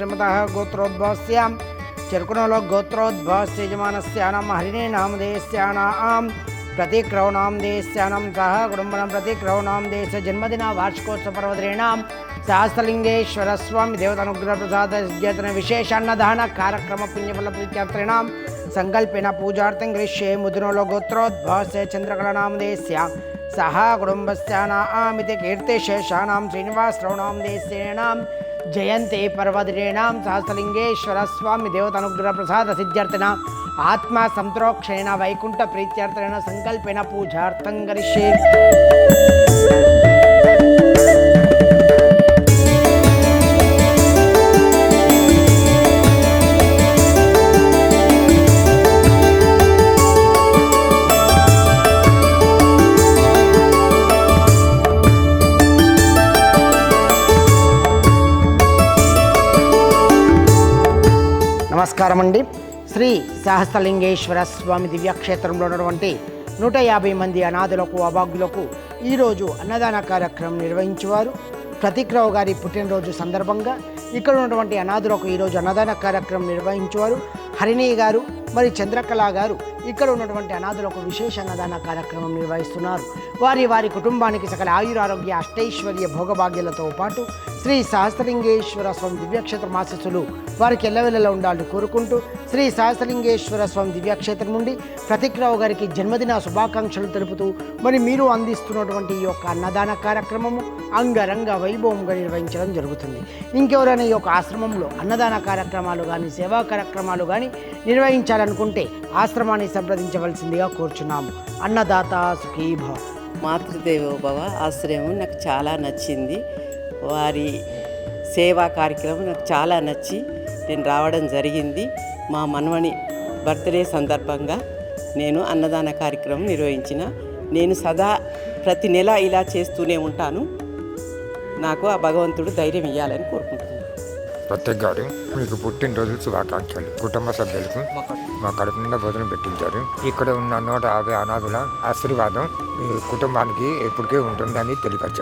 श्रीमतः गोत्रोद्भवस्यां चर्कुणलो गोत्रोद्भवस्य यजमानस्यानां हरिणे नामधेयस्यानां प्रतिक्रौणां देयस्यानां सह कुटुम्बनं प्रतिक्रौणां देयस्य जन्मदिना कार्यक्रम पुण्यफल देवतानुग्रहप्रसादज्ञतनविशेषान्नदानकार्यक्रमपुण्यफलप्रीत्यर्थॄणां संकल्पेन पूजार्थं गृह्ये मुद्रलो गोत्रोद्भवस्य चन्द्रकलानां देयस्या सः कुटुम्बस्यानामिति कीर्तिशेषाणां श्रीनिवासरौणां देयस्येणां గోత్రోద్భవస్య చంద్రకళనామదేశ్య జయంతి పర్వదినేనాం సహస్రలింగేశ్వర స్వామి దేవతానుగ్రహ ప్రసాద సిద్ధ్యర్థిన ఆత్మ సంతోక్షేణ వైకుంఠ ప్రీత్యర్థేన సంకల్పేన పూజార్థం కరిష్యే నమస్కారం అండి శ్రీ సహస్రలింగేశ్వర స్వామి దివ్యక్షేత్రంలో ఉన్నటువంటి నూట యాభై మంది అనాథులకు అభాగ్యులకు ఈరోజు అన్నదాన కార్యక్రమం నిర్వహించేవారు. ప్రతీక్రావు గారి పుట్టినరోజు సందర్భంగా ఇక్కడ ఉన్నటువంటి అనాథులకు ఈరోజు అన్నదాన కార్యక్రమం నిర్వహించేవారు. హరిణి గారు మరి చంద్రకళ గారు ఇక్కడ ఉన్నటువంటి అనాథులకు విశేష అన్నదాన కార్యక్రమం నిర్వహిస్తున్నారు. వారి వారి కుటుంబానికి సకల ఆయురారోగ్య అష్టైశ్వర్య భోగభాగ్యాలతో పాటు శ్రీ సహస్రలింగేశ్వర స్వామి దివ్యక్షేత్ర ఆశీస్సులు వారికి ఎల్లవెల్లలో ఉండాలని కోరుకుంటూ శ్రీ సహస్రలింగేశ్వర స్వామి దివ్యక్షేత్రం నుండి ప్రతిక్రావు గారికి జన్మదిన శుభాకాంక్షలు తెలుపుతూ మరి మీరు అందిస్తున్నటువంటి ఈ యొక్క అన్నదాన కార్యక్రమము అంగరంగ వైభవంగా నిర్వహించడం జరుగుతుంది. ఇంకెవరైనా ఈ యొక్క ఆశ్రమంలో అన్నదాన కార్యక్రమాలు కానీ సేవా కార్యక్రమాలు కానీ నిర్వహించాలనుకుంటే ఆశ్రమాన్ని సంప్రదించవలసిందిగా కోరుచున్నాము అన్నదాత సుఖీభవ. మాతృదేవోభవ ఆశ్రయం నాకు చాలా నచ్చింది. వారి సేవా కార్యక్రమం నాకు చాలా నచ్చి నేను రావడం జరిగింది. మా మనవని బర్త్డే సందర్భంగా నేను అన్నదాన కార్యక్రమం నిర్వహించిన. నేను సదా ప్రతి నెల ఇలా చేస్తూనే ఉంటాను. నాకు ఆ భగవంతుడు ధైర్యం ఇవ్వాలని కోరుకుంటున్నాను. ప్రత్యేక్ గారు మీకు పుట్టినరోజు శుభాకాంక్షలు. కుటుంబ సభ్యులకు మా కడుపు నిండా భోజనం పెట్టించారు. ఇక్కడ ఉన్న నూట యాభై అనాథుల ఆశీర్వాదం మీ కుటుంబానికి ఎప్పటికీ ఉంటుందని తెలియపరిచాం.